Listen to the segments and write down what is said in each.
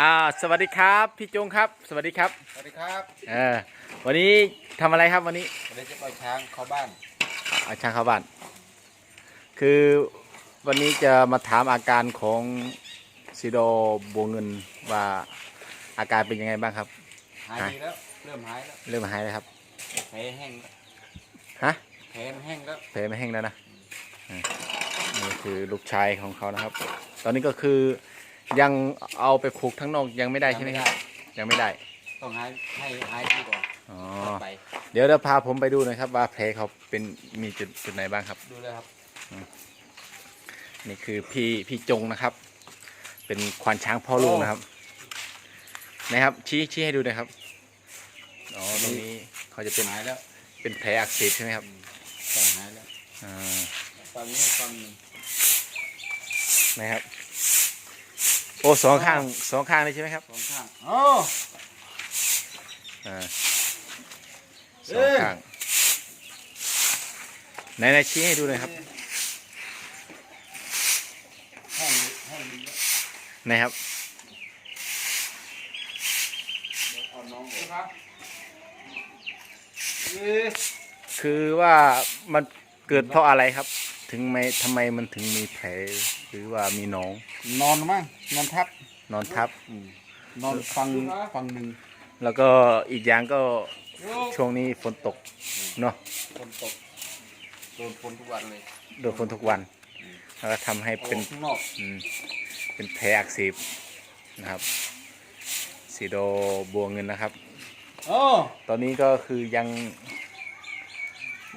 อ่าสวัสดีครับพี่จงครับ สวัสดีครับสวัสดีครับเออวันนี้ทำอะไรครับวันนี้วันนี้จะปล่อยช้างเข้าบ้านอาช่างเข้าบ้าน คือวันนี้จะมาถามอาการของซิโดบัวเงินว่าอาการเป็นยังไงบ้างครับ หายดีแล้วเริ่มหายแล้วเริ่มหายแล้วครับแผลแห้งแล้วฮะแผลมันแห้งแล้วแผลไม่แห้งแล้วนะอ่านี่คือลูกชายของเขานะครับ ตอนนี้ก็คือ ยังเอาไปผูกทั้งนอกยังไม่ได้ใช่ไหมครับ ยังไม่ได้ ต้องหายให้หายดีก่อนอ๋อ ไป เดี๋ยวเราพาผมไปดูหนะครับ ว่าแผลเขาเป็นมีจุดจุดไหนบ้างครับ ดูเลยครับ นี่คือพี่พี่จงนะครับ เป็นควานช้างพ่อลูกนะครับ นะครับชี้ชี้ให้ดูหนะครับ อ๋อตรงนี้เขาจะเป็นหายแล้ว เป็นแผลอักเสบใช่ไหมครับต้องหายแล้วอ่าตอนนี้ฟังหนึ่งนะครับ โอ้สองข้างสองข้างเลยใช่ไหมครับสองข้างโอ้อ่าสองข้างไหนไหนชี้ให้ดูหน่อยครับแห้งแห้งดีแล้วนะครับเอาน้องครับเอ๊ะคือว่ามันเกิดเพราะอะไรครับ ถึงไม่ทำไมมันถึงมีแผลห รือว่ามีหนองนอนมั้งนอนทับนอนทับ อืมนอนฟังฟังหนึ่งแล้วก็อีกอย่างก็ช่วงนี้ฝนตกเนาะฝนตกโดนฝนทุกวันเลยโดนฝนทุกวัน แล้วก็ทำให้เอาเป็นข้างนอกอืมเป็นแผลอักเสบนะครับซีโดบัวเงินนะครับ โอ้ตอนนี้ก็คือยัง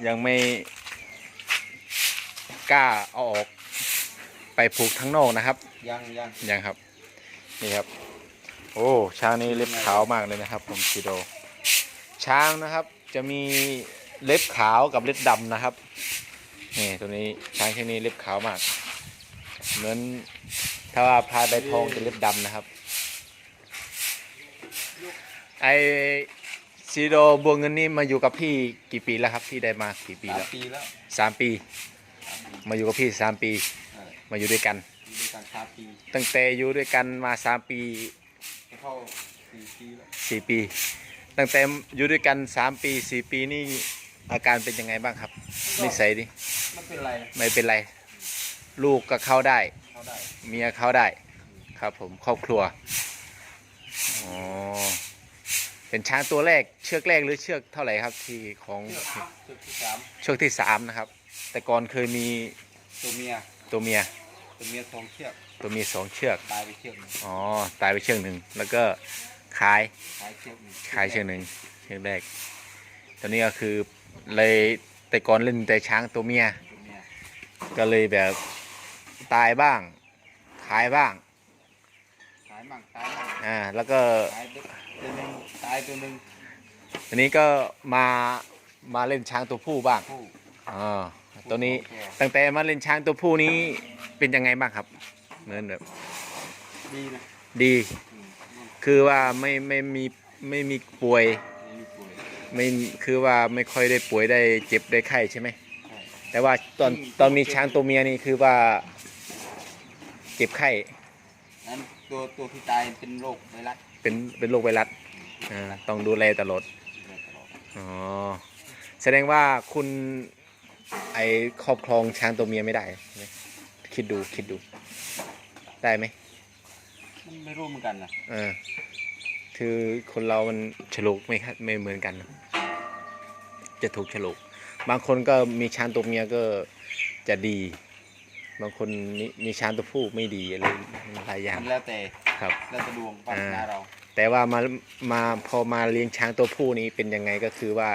ยังไม่กล้าเอาออก ไปผูกทั้งนอกนะครับ ยังยังยังครับ นี่ครับ โอ้ช้างนี้เล็บขาวมากเลยนะครับ ผมซีโด ช้างนะครับ จะมีเล็บขาวกับเล็บดำนะครับนี่ตัวนี้ช้างที่นี้เล็บขาวมาก เหมือนถ้าว่าพลายใบทองจะเล็บดำนะครับ ไอซีโดบัวเงินนี่มาอยู่กับพี่กี่ปีแล้วครับที่ได้มากี่ปีสามแล้วปีแล้วสามปี มาอยู่กับพี่สามปีเออ มาอยู่ด้วยกัน อยู่ด้วยกันสามปีตั้งแต่อยู่ด้วยกันมาสามปีจะเข้าสี่ปีแล้วสี่ปี ตั้งแต่อยู่ด้วยกันสามปีสี่ปีนี่อาการเป็นยังไงบ้างครับนิสัยดิไม่เป็นไรไม่เป็นไร ลูกก็เข้าได้ เข้าได้เมียเข้าได้ ครับผมครอบครัวอ๋อเป็นช้างตัวแรกเชือกแรกหรือเชือกเท่าไหร่ครับที่ของเชือกเชือกที่สามเชือกที่สามนะครับ แต่ก่อนเคยมีตัวเมีย ตัวเมีย ตัวเมียสองเชือก ตัวเมียสองเชือก ตายไปเชือกหนึ่งอ๋อ ตายไปเชือกหนึ่ง แล้วก็ขาย ขายเชือกหนึ่งขายเชือกหนึ่งเชือกแรก ตอนนี้ก็คือเลยแต่ก่อนเล่นแต่ช้างตัวเมีย ตัวเมียก็เลยแบบตายบ้าง ขายบ้าง ขายมั่งตายมั่งอ่า แล้วก็ขายตัวหนึ่งตายตัวหนึ่งทีนี้ก็มา มาเล่นช้างตัวผู้บ้าง ผู้อ๋อ ตัวนี้ผู้ของแกตั้งแต่มาเล่นช้างตัวผู้นี้เป็นยังไงบ้างครับเหมือนแบบดีนะดีอืมมันคือว่าไม่ไม่มีไม่มีป่วยไม่มีป่วยไม่คือว่าไม่ค่อยได้ป่วยได้เจ็บได้ไข้ใช่ไหมใช่แต่ว่าตอนตอนมีช้างตัวเมียนี่คือว่า เจ็บไข้นั้นตัวตัวที่ตายเป็นโรคไวรัสเป็นเป็นโรคไวรัสอ่าต้องดูแลตลอดดูแลตลอดอ๋อแสดงว่าคุณ ไอครอบครองช้างตัวเมียไม่ได้ใช่ไหมคิดดูคิดดู ได้ไหมมันไม่รู้เหมือนกันนะเออคือคนเรามันฉลุกไม่ครับไม่เหมือนกันนะจะถูกฉลุกบางคนก็มีช้างตัวเมียก็จะดี บางคนมีมีช้างตัวผู้ไม่ดีอะไรหลายอย่างมันแล้วแต่ครับ แล้วแต่ดวงปัญหาเรา แต่ว่ามามาพอมาเลี้ยงช้างตัวผู้นี้เป็นยังไงก็คือว่า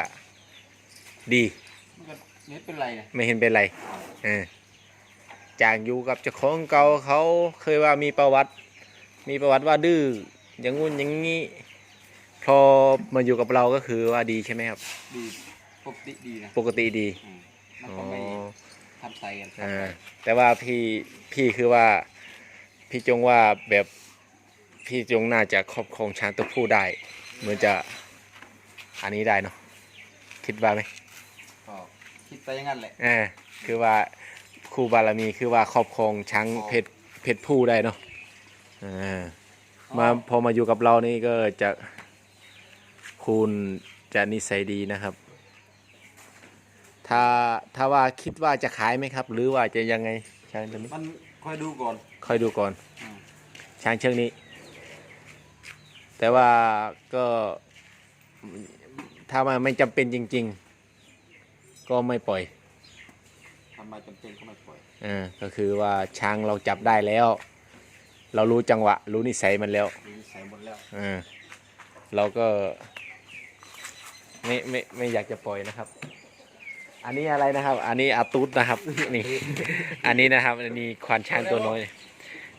ดีมันก็ ไม่เป็นไรนะไม่เห็นเป็นไรเออจากอยู่กับเจ้าของเก่าเขาเคยว่ามีประวัติ มีประวัติว่าดื้ออย่างงู้นอย่างงี้ พอมาอยู่กับเราก็คือว่าดีใช่ไหมครับ ดีปกติดีนะปกติดีอืมมันอ๋อก็ไม่ทำใส่กันอ่าแต่ว่าพี่พี่คือว่า พี่จงว่าแบบพี่จงน่าจะครอบครองช้างตัวผู้ได้ เหมือนจะอันนี้ได้เนาะคิดว่าไหมก็ คิดไปอย่างนั้นแหละเออคือว่าครูบารมีคือว่าครอบครองช้างเพศเพศผู้ได้เนาะเออเขามาพอมาอยู่กับเรานี่ก็จะคุณจะนิสัยดีนะครับ ถ้าถ้าว่าคิดว่าจะขายไหมครับ หรือว่าจะยังไงช้างตัวนี้มันคอยดูก่อนค่อยดูก่อน อืม ช้างเชือกนี้ แต่ว่าก็ถ้ามันไม่จำเป็นจริง ๆ ก็ไม่ปล่อยทำไมจำเป็นก็ไม่ปล่อยเออก็คือว่าช้างเราจับได้แล้ว เรารู้จังหวะ รู้นิสัยมันแล้วดูนิสัยหมดแล้วเออเราก็ไม่ไม่ไม่อยากจะปล่อยนะครับ อันนี้อะไรนะครับ อันนี้อาตูดนะครับ นี่ อันนี้นะครับอันนี้ควานช้างตัวน้อย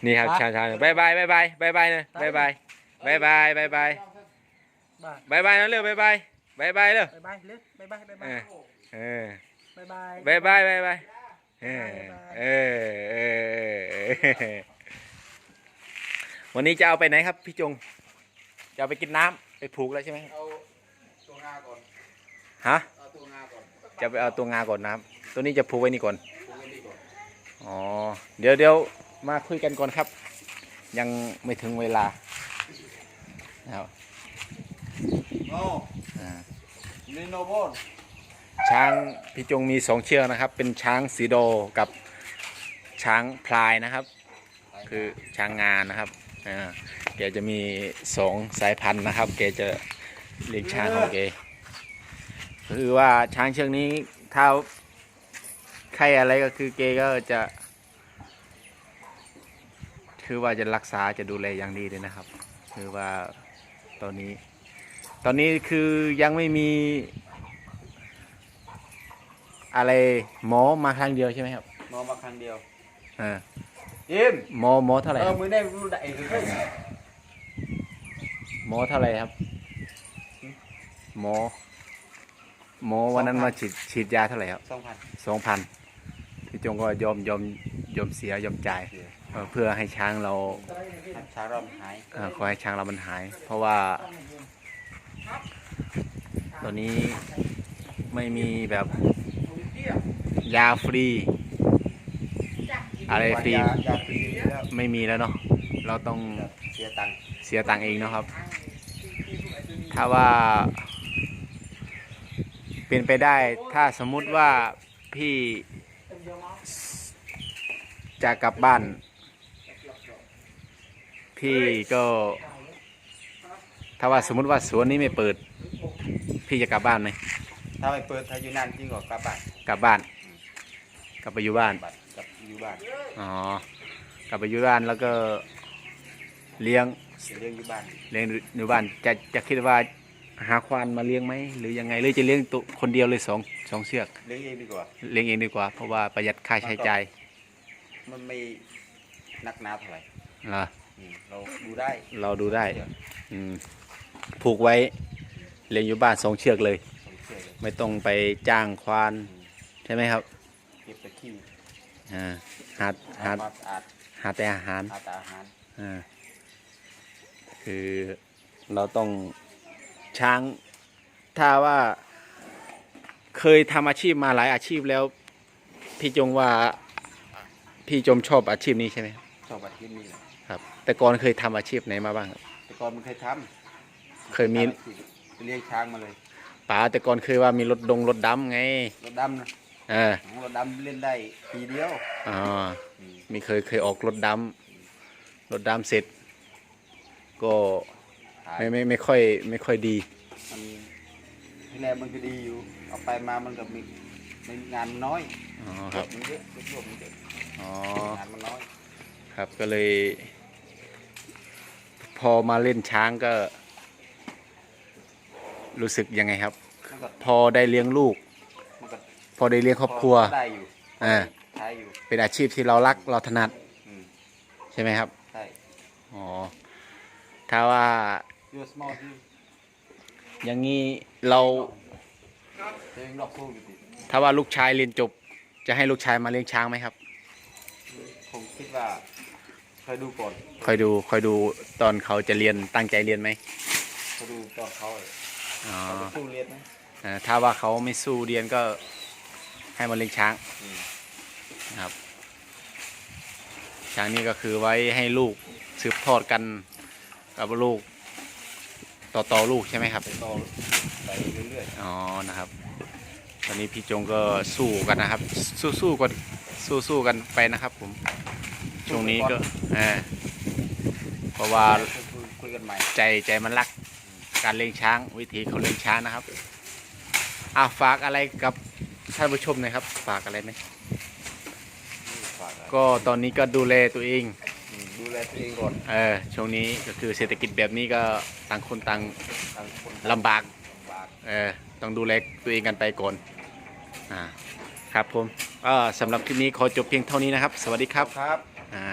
นี่ครับช้างช้างบายบายบายบายบายบายนะบายบายบายบายบายบายบ้าบายบายนะเร็วบายบายบายบายเร็ว บายบายเร็วบายบายบายบาเอยอ เออ บายบาย บายบายบายบายเออเออเออเออวันนี้จะเอาไปไหนครับพี่จง จะเอาไปกินน้ำไปผูกแล้วใช่ไหมเอาตัวงาก่อน ฮะ เอาตัวงาก่อนจะไปเอาตัวงาก่อนน้ำตัวนี้จะผูกไว้นี่ก่อนตัวงาดีก่อน อ๋อ เดี๋ยวเดี๋ยวมาคุยกันก่อนครับ ยังไม่ถึงเวลานะครับโอ้อ่าลิโนโบน ช้างพี่จงมีสองเชือกนะครับ เป็นช้างสีโดกับช้างพลายนะครับ คือช้างงานนะครับอ่าแกจะมีสองสายพันธุ์นะครับแกจะเลี้ยงช้างของแกคือว่าช้างเชือกนี้ถ้าใครอะไรก็คือแกก็จะ คือว่าจะรักษาจะดูแลอย่างดีเลยนะครับ คือว่าตอนนี้ ตอนนี้คือยังไม่มี อะไรหมอมาครั้งเดียวใช่ไหมครับนอนมาครั้งเดียวเออยิมหมอหมอเท่าไหร่เอคอรับมือได้มือได้คือเฮ้ยหมอเท่าไหร่ครับหมอหมอวันนั้นมาฉีดฉีดยาเท่าไหร่ครับสองพันสองพันพี่จงก็ยอมยอมยอมเสียยอมจ่ายเออเพื่อให้ช้างเราช้างเราหายเออขอให้ช้างเรามันหาย เพราะว่า ตอนนี้ไม่มีแบบ ยาฟรี อะไรฟรี ยายาฟรีแล้วไม่มีแล้วเนาะ เราต้องเสียตังค์เสียตังค์เองเนาะครับ ถ้าว่า เป็นไปได้ ถ้าสมมุติว่าพี่จะกลับบ้าน พี่ก็ ถ้าว่าสมมุติว่าสวนนี้ไม่เปิด พี่จะกลับบ้านไหมถ้าไม่เปิดถ้าอยู่นานจริงก็กลับบ้าน กลับบ้าน กลับไปอยู่บ้านบ้านกลับอยู่บ้านอ๋อ กลับไปอยู่บ้านแล้วก็เลี้ยงเลี้ยงอยู่บ้าน เลี้ยงอยู่บ้าน จะจะคิดว่าหาควานมาเลี้ยงไหมหรือยังไงหรือจะเลี้ยงตัวคนเดียวเลยสองสองเชือก เลี้ยงเองดีกว่า เลี้ยงเองดีกว่า เพราะว่าประหยัดค่าใช้จ่ายมันไม่หนักหนาเท่าไหร่เหรออืมเราดูได้เราดูได้อืมผูกไว้เลี้ยงอยู่บ้านสองเชือกเลย ผมเชื่อเลยไม่ต้องไปจ้างควาน อืม ใช่ไหมครับเก็บไปขี้อ่าหาหาเอามาสะอาดหาแต่อาหารอาตอาหาร อ่าคือเราต้องช้างถ้าว่าเคยทำอาชีพมาหลายอาชีพแล้ว พี่จงว่าพี่จมชอบอาชีพนี้ใช่ไหมครับชอบอาชีพนี้แหละครับ แต่ก่อนเคยทำอาชีพไหนมาบ้างครับ แต่ก่อนมันเคยทำเคยมี ทำอาชีพไปเลี้ยงช้างมาเลยป๋าแต่ก่อนเคยว่ามีรถดงรถดำไง รถดำนะ เออรถดำเล่นได้ปีเดียวอ๋ออืมมีเคยเคยออกรถดำรถดำเสร็จ ก็ขายไม่ไม่ไม่ค่อยไม่ค่อยดี มันที่แรกมันก็ดีอยู่ เอาไปมามันก็มีมีงานมันน้อยอ๋อครับ มันเยอะรวมมันเยอะอ๋อ งานมันน้อยครับก็เลย พอมาเล่นช้างก็ รู้สึกยังไงครับมันก็พอได้เลี้ยงลูกมันก็ พอได้เลี้ยงครอบครัวพได้อยู่อ่าใช้อยู่เป็นอาชีพที่เรารักเราถนัดอืมใช่ไหมครับ ใช่ อ๋อ ถ้าว่ายูสมอลยูอย่างนี้เราเลี้ยงดอกสู้อยู่ติถ้าว่าลูกชายเรียนจบ จะให้ลูกชายมาเลี้ยงช้างไหมครับคงคิดว่าเคยดูก่อนคอยดูคอยดูตอนเขาจะเรียนตั้งใจเรียนไหมเคยดูตอนเขาเลยอ๋อเขาจะสู้เรียนไหมเอ่อถ้าว่าเขาไม่สู้เรียนก็ ให้มาเลี้ยงช้างอืมนะครับ ช้างนี่ก็คือไว้ให้ลูกสืบทอดกันกับลูก ต่อต่อลูกใช่ไหมครับไปต่อไปเรื่อยอ๋อนะครับ ตอนนี้พี่จงก็สู้กันนะครับ สู้สู้กันสู้สู้กันไปนะครับ ผมช่วงนี้ก็เออเพราะๆว่าคุยคุยกันใหม่ใจใจมันรักการเลี้ยงช้าง วิธีเขาเลี้ยงช้างนะครับอะฝากอะไรกับ ท่านผู้ชมหน่อยครับฝากอะไรไหมฝากอะไรก็ตอนนี้ก็ดูแลตัวเอง อืมดูแลตัวเองก่อนเออช่วงนี้ก็คือเศรษฐกิจแบบนี้ก็ต่างคนต่างต่างคนลำบากลำบากเออต้องดูแลตัวเองกันไปก่อน อ่า ครับผมก็สำหรับคลิปนี้ขอจบเพียงเท่านี้นะครับ สวัสดีครับครับ อ่า